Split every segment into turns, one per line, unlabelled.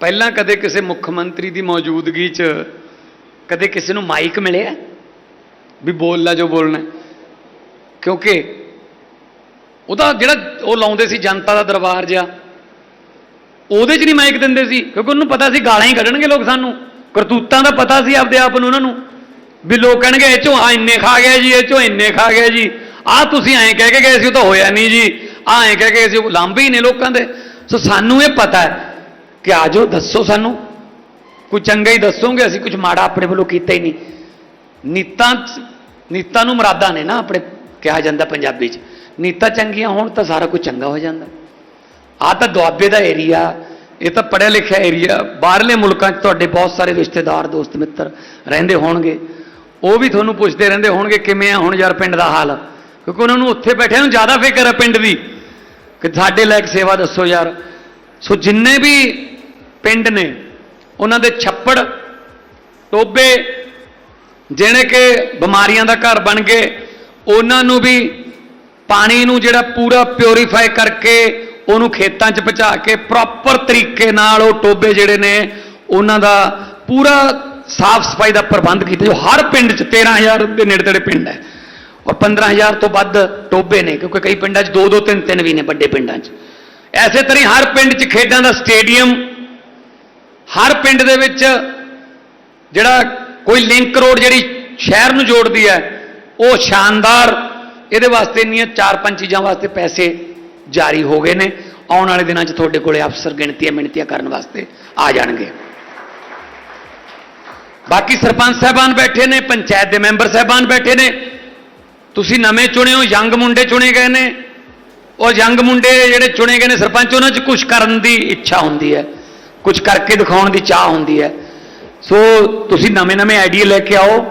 ਪਹਿਲਾਂ ਕਦੇ ਕਿਸੇ ਮੁੱਖ ਮੰਤਰੀ ਦੀ ਮੌਜੂਦਗੀ 'ਚ ਕਦੇ ਕਿਸੇ ਨੂੰ ਮਾਈਕ ਮਿਲਿਆ? ਵੀ ਬੋਲ ਲੈ ਜੋ ਬੋਲਣਾ। ਕਿਉਂਕਿ ਉਹਦਾ ਜਿਹੜਾ ਉਹ ਲਾਉਂਦੇ ਸੀ ਜਨਤਾ ਦਾ ਦਰਬਾਰ ਜਿਹਾ, ਉਹਦੇ 'ਚ ਨਹੀਂ ਮਾਈਕ ਦਿੰਦੇ ਸੀ, ਕਿਉਂਕਿ ਉਹਨੂੰ ਪਤਾ ਸੀ ਗਾਲਾਂ ਹੀ ਕੱਢਣਗੇ ਲੋਕ ਸਾਨੂੰ। ਕਰਤੂਤਾਂ ਦਾ ਪਤਾ ਸੀ ਆਪਦੇ ਆਪ ਨੂੰ ਉਹਨਾਂ ਨੂੰ, ਵੀ ਲੋਕ ਕਹਿਣਗੇ, ਇਹ ਚੋਂ ਆ ਇੰਨੇ ਖਾ ਗਿਆ ਜੀ, ਇਹ ਚੋਂ ਇੰਨੇ ਖਾ ਗਿਆ ਜੀ। ਆਹ ਤੁਸੀਂ ਐਂ ਕਹਿ ਕੇ ਗਏ ਸੀ, ਉਹ ਤਾਂ ਹੋਇਆ ਨਹੀਂ ਜੀ। ਆਹ ਐਂ ਕਹਿ ਕੇ ਗਏ ਸੀ, ਉਹ ਲਾਂਭੇ ਹੀ ਨੇ ਲੋਕਾਂ ਦੇ। ਸੋ ਸਾਨੂੰ ਇਹ ਪਤਾ ਹੈ ਕਿ ਆਜੋ ਦੱਸੋ ਸਾਨੂੰ। ਕੋਈ ਚੰਗਾ ਹੀ ਦੱਸੋਗੇ, ਅਸੀਂ ਕੁਝ ਮਾੜਾ ਆਪਣੇ ਵੱਲੋਂ ਕੀਤਾ ਹੀ ਨਹੀਂ। ਨੀਤਾਂ ਨੀਤਾਂ ਨੂੰ ਮਰਾਦਾ ਨੇ ਨਾ ਆਪਣੇ ਕਿਹਾ ਜਾਂਦਾ ਪੰਜਾਬੀ 'ਚ। ਨੀਤਾਂ ਚੰਗੀਆਂ ਹੋਣ ਤਾਂ ਸਾਰਾ ਕੁਝ ਚੰਗਾ ਹੋ ਜਾਂਦਾ। ਆ ਤਾਂ ਦੁਆਬੇ ਦਾ ਏਰੀਆ ਇਹ ਤਾਂ ਪੜਿਆ ਲਿਖਿਆ ਏਰੀਆ ਬਾਹਰਲੇ ਮੁਲਕਾਂ 'ਚ ਤੁਹਾਡੇ ਬਹੁਤ ਸਾਰੇ ਰਿਸ਼ਤੇਦਾਰ, ਦੋਸਤ, ਮਿੱਤਰ ਰਹਿੰਦੇ ਹੋਣਗੇ। ਉਹ ਵੀ ਤੁਹਾਨੂੰ ਪੁੱਛਦੇ ਰਹਿੰਦੇ ਹੋਣਗੇ, ਕਿਵੇਂ ਆ ਹੁਣ ਯਾਰ ਪਿੰਡ ਦਾ ਹਾਲ? ਕਿਉਂਕਿ ਉਹਨਾਂ ਨੂੰ ਉੱਥੇ ਬੈਠਿਆਂ ਨੂੰ ਜ਼ਿਆਦਾ ਫਿਕਰ ਹੈ ਪਿੰਡ ਦੀ। ਕਿ ਸਾਡੇ ਲਾਇਕ ਸੇਵਾ ਦੱਸੋ ਯਾਰ। ਸੋ ਜਿੰਨੇ ਵੀ ਪਿੰਡ ਨੇ ਉਹਨਾਂ ਦੇ ਛੱਪੜ, ਟੋਬੇ, ਜਿਹੜੇ ਕਿ ਬਿਮਾਰੀਆਂ ਦਾ ਘਰ ਬਣ ਗਏ, ਉਹਨਾਂ ਨੂੰ ਵੀ ਪਾਣੀ ਨੂੰ ਜਿਹੜਾ ਪੂਰਾ ਪਿਉਰੀਫਾਈ ਕਰਕੇ ਉਹਨੂੰ ਖੇਤਾਂ 'ਚ ਪਹੁੰਚਾ ਕੇ ਪ੍ਰੋਪਰ ਤਰੀਕੇ ਨਾਲ ਉਹ ਟੋਬੇ ਜਿਹੜੇ ਨੇ ਉਹਨਾਂ ਦਾ ਪੂਰਾ ਸਾਫ਼ ਸਫ਼ਾਈ ਦਾ ਪ੍ਰਬੰਧ ਕੀਤਾ। ਜੋ ਹਰ ਪਿੰਡ 'ਚ 13000 ਦੇ ਨੇੜੇ ਤੇੜੇ ਪਿੰਡ ਹੈ। ਔਰ 15000 ਤੋਂ ਵੱਧ ਟੋਬੇ ਨੇ, ਕਿਉਂਕਿ ਕਈ ਪਿੰਡਾਂ 'ਚ ਦੋ ਦੋ, ਤਿੰਨ ਤਿੰਨ ਵੀ ਨੇ ਵੱਡੇ ਪਿੰਡਾਂ 'ਚ। ਐਸੇ ਤਰ੍ਹਾਂ ਹੀ ਹਰ ਪਿੰਡ 'ਚ ਖੇਡਾਂ ਦਾ ਸਟੇਡੀਅਮ ਹਰ ਪਿੰਡ ਦੇ ਵਿੱਚ ਜਿਹੜਾ ਕੋਈ ਲਿੰਕ ਰੋਡ ਜਿਹੜੀ ਸ਼ਹਿਰ ਨੂੰ ਜੋੜਦੀ ਹੈ, ਉਹ ਸ਼ਾਨਦਾਰ ਇਹਦੇ ਵਾਸਤੇ ਇੰਨੀਆਂ ਚਾਰ ਪੰਜ ਚੀਜ਼ਾਂ ਵਾਸਤੇ ਪੈਸੇ ਜਾਰੀ ਹੋ ਗਏ ਨੇ। ਆਉਣ ਵਾਲੇ ਦਿਨਾਂ 'ਚ ਤੁਹਾਡੇ ਕੋਲੇ ਅਫਸਰ ਗਿਣਤੀਆਂ ਮਿਣਤੀਆਂ ਕਰਨ ਵਾਸਤੇ ਆ ਜਾਣਗੇ। ਬਾਕੀ ਸਰਪੰਚ ਸਾਹਿਬਾਨ ਬੈਠੇ ਨੇ, ਪੰਚਾਇਤ ਦੇ ਮੈਂਬਰ ਸਾਹਿਬਾਨ ਬੈਠੇ ਨੇ। ਤੁਸੀਂ ਨਵੇਂ ਚੁਣੇ ਹੋ, ਯੰਗ ਮੁੰਡੇ ਚੁਣੇ ਗਏ ਨੇ। ਉਹ ਯੰਗ ਮੁੰਡੇ ਜਿਹੜੇ ਚੁਣੇ ਗਏ ਨੇ ਸਰਪੰਚ, ਉਹਨਾਂ 'ਚ ਕੁਝ ਕਰਨ ਦੀ ਇੱਛਾ ਹੁੰਦੀ ਹੈ। ਕੁਝ ਕਰਕੇ ਦਿਖਾਉਣ ਦੀ ਚਾਹ ਹੁੰਦੀ ਹੈ। ਸੋ ਤੁਸੀਂ ਨਵੇਂ-ਨਵੇਂ ਆਈਡੀਆ ਲੈ ਕੇ ਆਓ,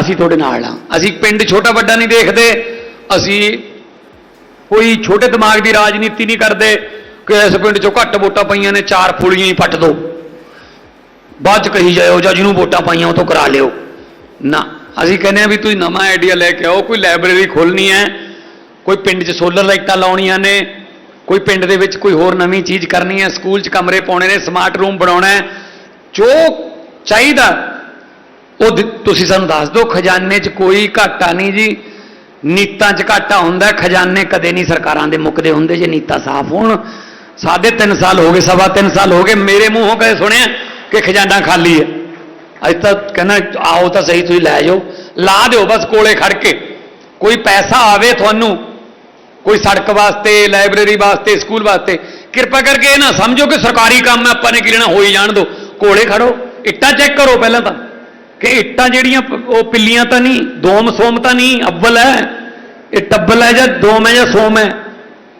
ਅਸੀਂ ਤੁਹਾਡੇ ਨਾਲ ਹਾਂ। ਅਸੀਂ ਪਿੰਡ ਛੋਟਾ ਵੱਡਾ ਨਹੀਂ ਦੇਖਦੇ, ਅਸੀਂ ਕੋਈ ਛੋਟੇ ਦਿਮਾਗ ਦੀ ਰਾਜਨੀਤੀ ਨਹੀਂ ਕਰਦੇ ਕਿ ਇਸ ਪਿੰਡ 'ਚੋਂ ਘੱਟ ਵੋਟਾਂ ਪਈਆਂ ਨੇ, ਚਾਰ ਫੁਲੀਆਂ ਹੀ ਪੱਟ ਦਿਓ ਬਾਅਦ 'ਚ ਕਹੀ ਜਾਇਓ, ਜਾਂ ਜਿਹਨੂੰ ਵੋਟਾਂ ਪਾਈਆਂ ਉਹ ਤੋਂ ਕਰਾ ਲਿਓ। ਨਾ, ਅਸੀਂ ਕਹਿੰਦੇ ਆ ਵੀ ਤੁਸੀਂ ਨਵਾਂ ਆਈਡੀਆ ਲੈ ਕੇ ਆਓ, ਕੋਈ ਲਾਇਬ੍ਰੇਰੀ ਖੋਲਣੀ ਹੈ, ਕੋਈ ਪਿੰਡ 'ਚ ਸੋਲਰ ਲਾਈਟਾਂ ਲਾਉਣੀਆਂ ਨੇ ਕੋਈ ਪਿੰਡ ਦੇ ਵਿੱਚ ਕੋਈ ਹੋਰ ਨਵੀਂ ਚੀਜ਼ ਕਰਨੀ ਹੈ, ਸਕੂਲ 'ਚ ਕਮਰੇ ਪਾਉਣੇ ਨੇ ਸਮਾਰਟ ਰੂਮ ਬਣਾਉਣਾ ਹੈ, ਜੋ ਚਾਹੀਦਾ, ਉਹ ਦਿ- ਤੁਸੀਂ ਸਾਨੂੰ ਦੱਸ ਦਿਓ, ਖਜ਼ਾਨੇ 'ਚ ਕੋਈ ਘਾਟਾ ਨਹੀਂ ਜੀ। ਨੀਤਾਂ 'ਚ ਘਾਟਾ ਹੁੰਦਾ ਖਜ਼ਾਨੇ ਕਦੇ ਨਹੀਂ ਸਰਕਾਰਾਂ ਦੇ ਮੁੱਕਦੇ ਹੁੰਦੇ, ਜੇ ਨੀਤਾਂ ਸਾਫ਼ ਹੋਣ। ਸਾਢੇ ਤਿੰਨ ਸਾਲ ਹੋ ਗਏ, ਸਵਾ ਤਿੰਨ ਸਾਲ ਹੋ ਗਏ, ਮੇਰੇ ਮੂੰਹੋਂ ਕਦੇ ਸੁਣਿਆ ਕਿ ਖਜ਼ਾਨਾ ਖਾਲੀ ਹੈ। ਅੱਜ ਤਾਂ ਕਹਿੰਦਾ, ਆਓ ਤਾਂ ਸਹੀ, ਤੁਸੀਂ ਲੈ ਜਾਓ। ਲਾ ਦਿਓ ਬਸ ਕੋਲੇ ਖੜ ਕੇ। ਕੋਈ ਪੈਸਾ ਆਵੇ ਤੁਹਾਨੂੰ ਕੋਈ ਸੜਕ ਵਾਸਤੇ, ਲਾਇਬ੍ਰੇਰੀ ਵਾਸਤੇ, ਸਕੂਲ ਵਾਸਤੇ। ਕਿਰਪਾ ਕਰਕੇ ਇਹ ਨਾ ਸਮਝੋ ਕਿ ਸਰਕਾਰੀ ਕੰਮ ਹੈ ਆਪਾਂ ਨੇ ਕੀ ਲੈਣਾ ਹੋਈ ਜਾਣ ਦਿਓ ਕੋਲੇ ਖੜੋ, ਇੱਟਾਂ ਚੈੱਕ ਕਰੋ ਪਹਿਲਾਂ ਤਾਂ। ਕਿ ਇੱਟਾਂ ਜਿਹੜੀਆਂ, ਉਹ ਪਿੱਲੀਆਂ ਤਾਂ ਨਹੀਂ, ਦੋਮ ਸੋਮ ਤਾਂ ਨਹੀਂ, ਅਵਲ ਹੈ। ਇਹ ਟੱਬਲ ਹੈ ਜਾਂ ਦੋਮ ਹੈ ਜਾਂ ਸੋਮ ਹੈ,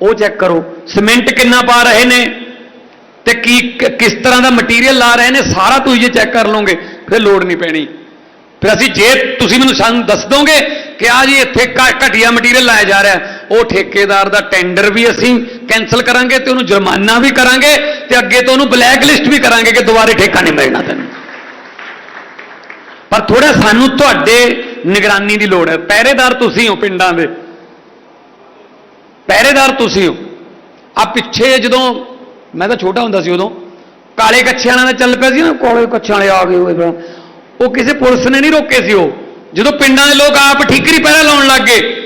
ਉਹ ਚੈੱਕ ਕਰੋ। ਸੀਮੈਂਟ ਕਿੰਨਾ ਪਾ ਰਹੇ ਨੇ ਤੇ ਕੀ, ਕਿਸ ਤਰ੍ਹਾਂ ਦਾ ਮਟੀਰੀਅਲ ਲਾ ਰਹੇ ਨੇ, ਸਾਰਾ ਤੁਸੀਂ ਜੇ ਚੈੱਕ ਕਰ ਲਓਗੇ, ਫਿਰ ਲੋੜ ਨਹੀਂ ਪੈਣੀ। ਫਿਰ ਅਸੀਂ ਜੇ ਤੁਸੀਂ ਮੈਨੂੰ ਸਾਨੂੰ ਦੱਸ ਦੋਗੇ ਕਿ ਆ ਜੀ ਇੱਥੇ ਘ- ਘਟੀਆ ਮਟੀਰੀਅਲ ਲਾਇਆ ਜਾ ਰਿਹਾ ਉਹ ਠੇਕੇਦਾਰ ਦਾ ਟੈਂਡਰ ਵੀ ਅਸੀਂ ਕੈਨਸਲ ਕਰਾਂਗੇ ਤੇ ਉਹਨੂੰ ਜੁਰਮਾਨਾ ਵੀ ਕਰਾਂਗੇ ਤੇ ਅੱਗੇ ਤੋਂ ਉਹਨੂੰ ਬਲੈਕ ਲਿਸਟ ਵੀ ਕਰਾਂਗੇ ਕਿ ਦੁਬਾਰੇ ਠੇਕਾ ਨਹੀਂ ਮਿਲਣਾ ਤੈਨੂੰ। ਪਰ ਥੋੜਾ ਸਾਨੂੰ ਤੁਹਾਡੇ ਨਿਗਰਾਨੀ ਦੀ ਲੋੜ ਹੈ। ਪਹਿਰੇਦਾਰ ਤੁਸੀਂ ਹੋ ਪਿੰਡਾਂ ਦੇ। ਪਹਿਰੇਦਾਰ ਤੁਸੀਂ ਹੋ। ਆ ਪਿੱਛੇ ਜਦੋਂ, ਮੈਂ ਤਾਂ ਛੋਟਾ ਹੁੰਦਾ ਸੀ ਉਦੋਂ, ਕਾਲੇ ਕੱਛਿਆਂ ਵਾਲਾ ਚੱਲ ਪਿਆ ਸੀ ਨਾ, ਕਾਲੇ ਕੱਛਿਆਂ ਵਾਲੇ ਆ ਗਏ ਹੋਏ ਫਿਰ। ਉਹ ਕਿਸੇ ਪੁਲਿਸ ਨੇ ਨਹੀਂ ਰੋਕੇ ਸੀ ਉਹ। ਜਦੋਂ ਪਿੰਡਾਂ ਦੇ ਲੋਕ ਆਪ ਠੀਕਰੀ ਪਹਿਰਾ ਲਾਉਣ ਲੱਗ ਗਏ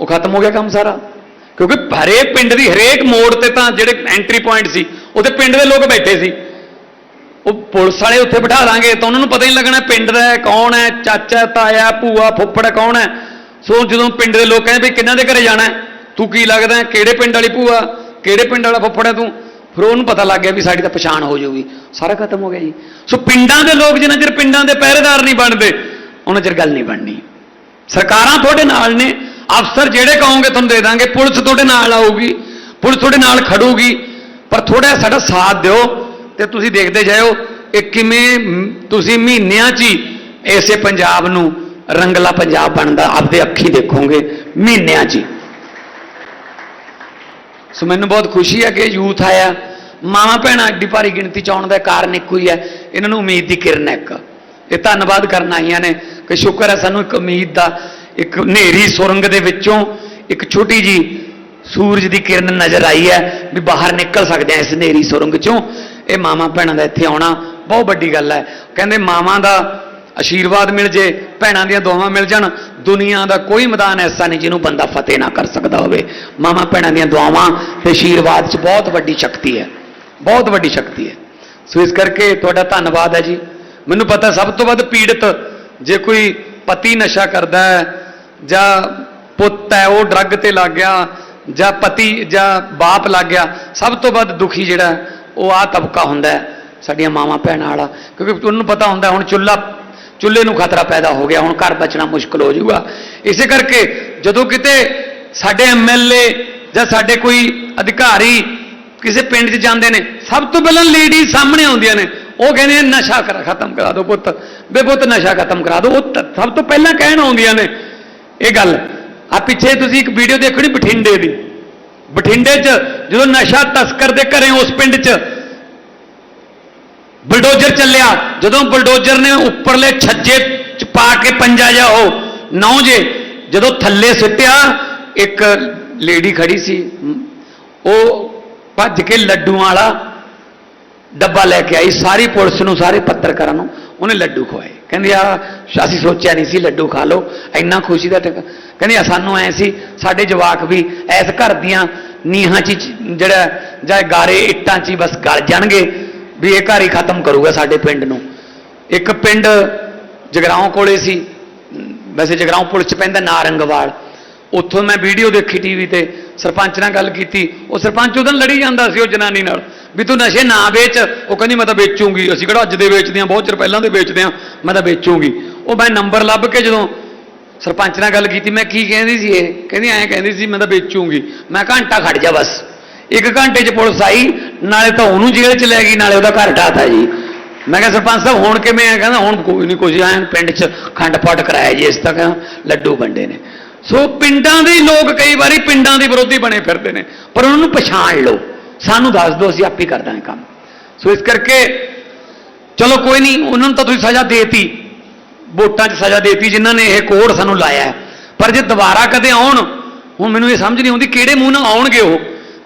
ਉਹ ਖਤਮ ਹੋ ਗਿਆ ਕੰਮ ਸਾਰਾ। ਕਿਉਂਕਿ ਹਰੇਕ ਪਿੰਡ ਦੀ ਹਰੇਕ ਮੋੜ ਤੇ ਤਾਂ ਜਿਹੜੇ ਐਂਟਰੀ ਪੁਆਇੰਟ ਸੀ ਉਹਦੇ ਪਿੰਡ ਦੇ ਲੋਕ ਬੈਠੇ ਸੀ। ਉਹ ਪੁਲਿਸ ਵਾਲੇ ਉੱਥੇ ਬਿਠਾ ਦਾਂਗੇ ਤਾਂ ਉਹਨਾਂ ਨੂੰ ਪਤਾ ਹੀ ਨਹੀਂ ਲੱਗਣਾ ਪਿੰਡ ਦਾ ਕੌਣ ਹੈ ਚਾਚਾ ਤਾਇਆ ਭੂਆ ਫੁੱਫੜ ਹੈ, ਕੌਣ ਹੈ। ਸੋ ਜਦੋਂ ਪਿੰਡ ਦੇ ਲੋਕ ਕਹਿੰਦੇ ਵੀ ਕਿੰਨਾਂ ਦੇ ਘਰੇ ਜਾਣਾ ਤੂੰ ਕੀ ਲੱਗਦਾ ਕਿਹੜੇ ਪਿੰਡ ਵਾਲੀ ਭੂਆ? ਕਿਹੜੇ ਪਿੰਡ ਵਾਲਾ ਫੁੱਫੜ ਹੈ ਤੂੰ? ਫਿਰ ਉਹਨੂੰ ਪਤਾ ਲੱਗ ਗਿਆ ਵੀ ਸਾਡੀ ਤਾਂ ਪਛਾਣ ਹੋ ਜਾਊਗੀ। ਸਾਰਾ ਖਤਮ ਹੋ ਗਿਆ ਜੀ। ਸੋ ਪਿੰਡਾਂ ਦੇ ਲੋਕ ਜਿੰਨਾ ਚਿਰ ਪਿੰਡਾਂ ਦੇ ਪਹਿਰੇਦਾਰ ਨਹੀਂ ਬਣਦੇ, ਉਹਨਾਂ ਚਿਰ ਗੱਲ ਨਹੀਂ ਬਣਨੀ। ਸਰਕਾਰਾਂ ਤੁਹਾਡੇ ਨਾਲ ਨੇ। ਅਫਸਰ ਜਿਹੜੇ ਕਹੋਗੇ ਤੁਹਾਨੂੰ ਦੇ ਦਾਂਗੇ, ਪੁਲਿਸ ਤੁਹਾਡੇ ਨਾਲ ਆਊਗੀ, ਪੁਲਿਸ ਤੁਹਾਡੇ ਨਾਲ ਖੜੂਗੀ। ਪਰ ਥੋੜਾ ਸਾਡਾ ਸਾਥ ਦਿਓ ਤੇ ਤੁਸੀਂ ਦੇਖਦੇ ਜਾਇਓ ਇਹ ਕਿਵੇਂ, ਤੁਸੀਂ ਮਹੀਨਿਆਂ 'ਚ ਹੀ ਇਸੇ ਪੰਜਾਬ ਨੂੰ ਰੰਗਲਾ ਪੰਜਾਬ ਬਣਦਾ। ਆਪਦੇ ਅੱਖੀ ਦੇਖੋਗੇ, ਮਹੀਨਿਆਂ 'ਚ ਹੀ। ਸੋ ਮੈਨੂੰ ਬਹੁਤ ਖੁਸ਼ੀ ਹੈ ਕਿ ਯੂਥ ਆਇਆ। ਮਾਵਾਂ ਭੈਣਾਂ ਐਡੀ ਭਾਰੀ ਗਿਣਤੀ ਚ ਆਉਣ ਦਾ ਕਾਰਨ ਇੱਕੋ ਹੀ ਹੈ। ਇਹਨਾਂ ਨੂੰ ਉਮੀਦ ਦੀ ਕਿਰਨ ਹੈ ਇੱਕ। ਇਹ ਧੰਨਵਾਦ ਕਰਨ ਆਈਆਂ ਨੇ ਕਿ ਸ਼ੁਕਰ ਹੈ ਸਾਨੂੰ ਇੱਕ ਉਮੀਦ ਦਾ, ਇੱਕ ਹਨੇਰੀ ਸੁਰੰਗ ਦੇ ਵਿੱਚੋਂ ਇੱਕ ਛੋਟੀ ਜੀ ਸੂਰਜ ਦੀ ਕਿਰਨ ਨਜ਼ਰ ਆਈ ਹੈ ਵੀ ਬਾਹਰ ਨਿਕਲ ਸਕਦੇ ਆ ਇਸ ਹਨੇਰੀ ਸੁਰੰਗ ਚੋਂ। ਇਹ ਮਾਮਾ ਭੈਣਾਂ ਦਾ ਇੱਥੇ ਆਉਣਾ ਬਹੁਤ ਵੱਡੀ ਗੱਲ ਹੈ। ਕਹਿੰਦੇ ਮਾਵਾਂ ਦਾ ਆਸ਼ੀਰਵਾਦ ਮਿਲ ਜੇ, ਭੈਣਾਂ ਦੀਆਂ ਦੁਆਵਾਂ ਮਿਲ ਜਾਣ, ਦੁਨੀਆ ਦਾ ਕੋਈ ਮੈਦਾਨ ਐਸਾ ਨਹੀਂ ਜਿਹਨੂੰ ਬੰਦਾ ਫਤਿਹ ਨਾ ਕਰ ਸਕਦਾ ਹੋਵੇ। ਮਾਵਾਂ ਭੈਣਾਂ ਦੀਆਂ ਦੁਆਵਾਂ ਤੇ ਆਸ਼ੀਰਵਾਦ 'ਚ ਬਹੁਤ ਵੱਡੀ ਸ਼ਕਤੀ ਹੈ। ਬਹੁਤ ਵੱਡੀ ਸ਼ਕਤੀ ਹੈ। ਸੋ ਇਸ ਕਰਕੇ ਤੁਹਾਡਾ ਧੰਨਵਾਦ ਹੈ ਜੀ। ਮੈਨੂੰ ਪਤਾ ਸਭ ਤੋਂ ਵੱਧ ਪੀੜਤ ਜੇ ਕੋਈ ਪਤੀ ਨਸ਼ਾ ਕਰਦਾ ਹੈ, ਜਾਂ ਪੁੱਤ ਹੈ, ਉਹ ਡਰੱਗ ਤੇ ਲੱਗ ਗਿਆ, ਜਾਂ ਪਤੀ, ਜਾਂ ਬਾਪ ਲੱਗ ਗਿਆ, ਸਭ ਤੋਂ ਵੱਧ ਦੁਖੀ ਜਿਹੜਾ, ਉਹ ਆ ਤਬਕਾ ਹੁੰਦਾ ਹੈ, ਸਾਡੀਆਂ ਮਾਵਾਂ ਭੈਣਾਂ ਵਾਲਾ। ਕਿਉਂਕਿ ਉਹਨੂੰ ਪਤਾ ਹੁੰਦਾ, ਹੁਣ ਚੁੱਲ੍ਹਾ ਚੁੱਲ੍ਹੇ ਨੂੰ ਖਤਰਾ ਪੈਦਾ ਹੋ ਗਿਆ, ਹੁਣ ਘਰ ਬਚਣਾ ਮੁਸ਼ਕਲ ਹੋ ਜਾਊਗਾ। ਇਸੇ ਕਰਕੇ ਜਦੋਂ ਕਿਤੇ ਸਾਡੇ ਐਮਐਲਏ ਜਾਂ ਸਾਡੇ ਕੋਈ ਅਧਿਕਾਰੀ ਕਿਸੇ ਪਿੰਡ 'ਚ ਜਾਂਦੇ ਨੇ, ਸਭ ਤੋਂ ਪਹਿਲਾਂ ਲੇਡੀ ਸਾਹਮਣੇ ਆਉਂਦੀਆਂ ਨੇ, ਉਹ ਕਹਿੰਦੇ ਨਸ਼ਾ ਕਰ, ਖਤਮ ਕਰਾ ਦਿਓ ਪੁੱਤ। ਬੇ ਪੁੱਤ, ਨਸ਼ਾ ਖਤਮ ਕਰਾ ਦਿਓ। ਉਹ ਸਭ ਤੋਂ ਪਹਿਲਾਂ ਕਹਿਣ ਆਉਂਦੀਆਂ ਨੇ, ਇਹ ਗੱਲ, ਆ ਪਿੱਛੇ ਤੁਸੀਂ ਇੱਕ ਵੀਡੀਓ ਦੇਖਣੀ ਬਠਿੰਡੇ ਦੀ। ਬਠਿੰਡੇ 'ਚ ਜਦੋਂ ਨਸ਼ਾ ਤਸਕਰ ਦੇ ਘਰੇ ਉਸ ਪਿੰਡ 'ਚ ਬਲਡੋਜ਼ਰ ਚੱਲਿਆ। ਜਦੋਂ ਬਲਡੋਜ਼ਰ ਨੇ ਉੱਪਰਲੇ ਛੱਜੇ ਚ ਪਾ ਕੇ ਪੰਜਾ ਜਾ ਉਹ ਨੌ ਜੇ, ਜਦੋਂ ਥੱਲੇ ਸਿੱਟਿਆ, ਇੱਕ ਲੇਡੀ ਖੜੀ ਸੀ ਉਹ ਭੱਜ ਕੇ ਲੱਡੂਆਂ ਵਾਲਾ ਡੱਬਾ ਲੈ ਕੇ ਆਈ, ਸਾਰੀ ਪੁਲਿਸ ਨੂੰ, ਸਾਰੇ ਪੱਤਰਕਾਰਾਂ ਨੂੰ, ਉਹਨੇ ਲੱਡੂ ਖਵਾਏ। ਕਹਿੰਦੀ ਆ ਅਸੀਂ ਸੋਚਿਆ ਨਹੀਂ ਸੀ ਲੱਡੂ ਖਾ ਲਓ, ਇੰਨਾ ਖੁਸ਼ੀ ਦਾ ਟਿਕ ਕਹਿੰਦੀ ਆ ਸਾਨੂੰ ਐ ਸੀ, ਸਾਡੇ ਜਵਾਕ ਵੀ ਐਸ ਘਰ ਦੀਆਂ ਨੀਹਾਂ 'ਚ ਹੀ ਜਿਹੜਾ, ਜਾਂ ਗਾਰੇ ਇੱਟਾਂ 'ਚ ਹੀ ਬਸ ਗਲ ਜਾਣਗੇ ਵੀ ਇਹ ਘਰ ਹੀ ਖਤਮ ਕਰੂਗਾ ਸਾਡੇ ਪਿੰਡ ਨੂੰ। ਇੱਕ ਪਿੰਡ ਜਗਰਾਉਂ ਕੋਲੇ ਸੀ। ਵੈਸੇ ਜਗਰਾਉਂ ਪੁਲਿਸ 'ਚ ਪੈਂਦਾ ਨਾਰੰਗਵਾਲ। ਉੱਥੋਂ ਮੈਂ ਵੀਡੀਓ ਦੇਖੀ ਟੀਵੀ ਤੇ, ਸਰਪੰਚ ਨਾਲ ਗੱਲ ਕੀਤੀ। ਉਹ ਸਰਪੰਚ ਉਹਦੋਂ ਲੜੀ ਜਾਂਦਾ ਸੀ ਉਹ ਜਨਾਨੀ ਨਾਲ, ਵੀ ਤੂੰ ਨਸ਼ੇ ਨਾ ਵੇਚ। ਉਹ ਕਹਿੰਦੀ, ਮੈਂ ਤਾਂ ਵੇਚੂੰਗੀ। ਅਸੀਂ ਕਿਹੜਾ ਅੱਜ ਦੇ ਵੇਚਦੇ ਹਾਂ, ਬਹੁਤ ਚਿਰ ਪਹਿਲਾਂ ਦੇ ਵੇਚਦੇ ਹਾਂ, ਮੈਂ ਤਾਂ ਵੇਚੂੰਗੀ। ਉਹ ਮੈਂ ਨੰਬਰ ਲੱਭ ਕੇ ਜਦੋਂ ਸਰਪੰਚ ਨਾਲ ਗੱਲ ਕੀਤੀ, ਮੈਂ ਕੀ ਕਹਿੰਦੀ ਸੀ ਇਹ? ਕਹਿੰਦੀ, ਐਂ ਕਹਿੰਦੀ ਸੀ, ਮੈਂ ਤਾਂ ਵੇਚੂੰਗੀ। ਮੈਂ ਘੰਟਾ ਖੜ ਜਾ ਬਸ। ਇੱਕ ਘੰਟੇ 'ਚ ਪੁਲਿਸ ਆਈ, ਨਾਲੇ ਤਾਂ ਉਹਨੂੰ ਜੇਲ੍ਹ 'ਚ ਲੈ ਗਈ, ਨਾਲੇ ਉਹਦਾ ਘਰ ਢਾਤਾ ਜੀ। ਮੈਂ ਕਿਹਾ, ਸਰਪੰਚ ਸਾਹਿਬ, ਹੁਣ ਕਿਵੇਂ ਆ? ਕਹਿੰਦਾ, ਹੁਣ ਕੋਈ ਨਹੀਂ ਕੁਝ ਆਇਆ ਪਿੰਡ 'ਚ ਖੰਡ ਪਾਠ ਕਰਾਇਆ ਜੀ, ਇਸ ਤੱਕ ਲੱਡੂ ਵੰਡੇ ਨੇ। ਸੋ ਪਿੰਡਾਂ ਦੇ ਲੋਕ ਕਈ ਵਾਰੀ ਪਿੰਡਾਂ ਦੇ ਵਿਰੋਧੀ ਬਣੇ ਫਿਰਦੇ ਨੇ, ਪਰ ਉਹਨਾਂ ਨੂੰ ਪਛਾਣ ਲਓ। ਸਾਨੂੰ ਦੱਸ ਦਿਓ, ਅਸੀਂ ਆਪੇ ਕਰ ਦਾਂਗੇ ਕੰਮ। ਸੋ ਇਸ ਕਰਕੇ, ਚਲੋ ਕੋਈ ਨਹੀਂ ਉਹਨਾਂ ਨੂੰ ਤਾਂ ਤੁਸੀਂ ਸਜ਼ਾ ਦੇਤੀ। ਵੋਟਾਂ 'ਚ ਸਜ਼ਾ ਦੇਤੀ, ਜਿਨ੍ਹਾਂ ਨੇ ਇਹ ਕੋਡ ਸਾਨੂੰ ਲਾਇਆ। ਪਰ ਜੇ ਦੁਬਾਰਾ ਕਦੇ ਆਉਣ, ਹੁਣ ਮੈਨੂੰ ਇਹ ਸਮਝ ਨਹੀਂ ਆਉਂਦੀ ਕਿਹੜੇ ਮੂੰਹ ਨਾਲ ਆਉਣਗੇ ਉਹ।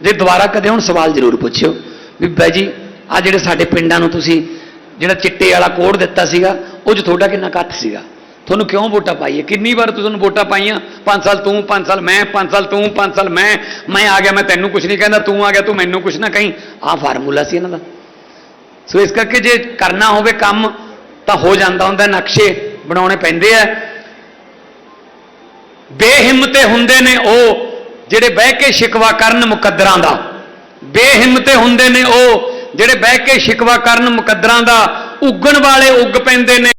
ਜੇ ਦੁਬਾਰਾ ਕਦੇ ਹੁਣ ਸਵਾਲ ਜ਼ਰੂਰ ਪੁੱਛਿਓ ਵੀ ਬਾਈ ਜੀ ਆ ਜਿਹੜੇ ਸਾਡੇ ਪਿੰਡਾਂ ਨੂੰ ਤੁਸੀਂ ਜਿਹੜਾ ਚਿੱਟੇ ਵਾਲਾ ਕੋਡ ਦਿੱਤਾ ਸੀਗਾ, ਉਹ 'ਚ ਤੁਹਾਡਾ ਕਿੰਨਾ ਇਕੱਠ ਸੀਗਾ? ਤੁਹਾਨੂੰ ਕਿਉਂ ਵੋਟਾਂ ਪਾਈਏ ਕਿੰਨੀ ਵਾਰ ਤੁਹਾਨੂੰ ਵੋਟਾਂ ਪਾਈਆਂ? 5 ਸਾਲ ਤੂੰ 5 ਸਾਲ ਮੈਂ 5 ਸਾਲ ਤੂੰ 5 ਸਾਲ ਮੈਂ ਮੈਂ ਆ ਗਿਆ, ਮੈਂ ਤੈਨੂੰ ਕੁਝ ਨਹੀਂ ਕਹਿੰਦਾ, ਤੂੰ ਆ ਗਿਆ, ਤੂੰ ਮੈਨੂੰ ਕੁਝ ਨਾ ਕਹੀਂ। ਆਹ ਫਾਰਮੂਲਾ ਸੀ ਇਹਨਾਂ ਦਾ। ਸੋ ਇਸ ਕਰਕੇ ਜੇ ਕਰਨਾ ਹੋਵੇ ਕੰਮ, ਤਾਂ ਹੋ ਜਾਂਦਾ ਹੁੰਦਾ, ਨਕਸ਼ੇ ਬਣਾਉਣੇ ਪੈਂਦੇ ਆ। ਬੇਹਿੰਮਤੇ ਹੁੰਦੇ ਨੇ ਉਹ। ਜਿਹੜੇ ਬਹਿ ਕੇ ਸ਼ਿਕਵਾ ਕਰਨ ਮੁਕੱਦਰਾਂ ਦਾ। ਬੇਹਿੰਮਤੇ ਹੁੰਦੇ ਨੇ ਉਹ, ਜਿਹੜੇ ਬਹਿ ਕੇ ਸ਼ਿਕਵਾ ਕਰਨ ਮੁਕੱਦਰਾਂ ਦਾ, ਉੱਗਣ ਵਾਲੇ ਉੱਗ ਪੈਂਦੇ ਨੇ।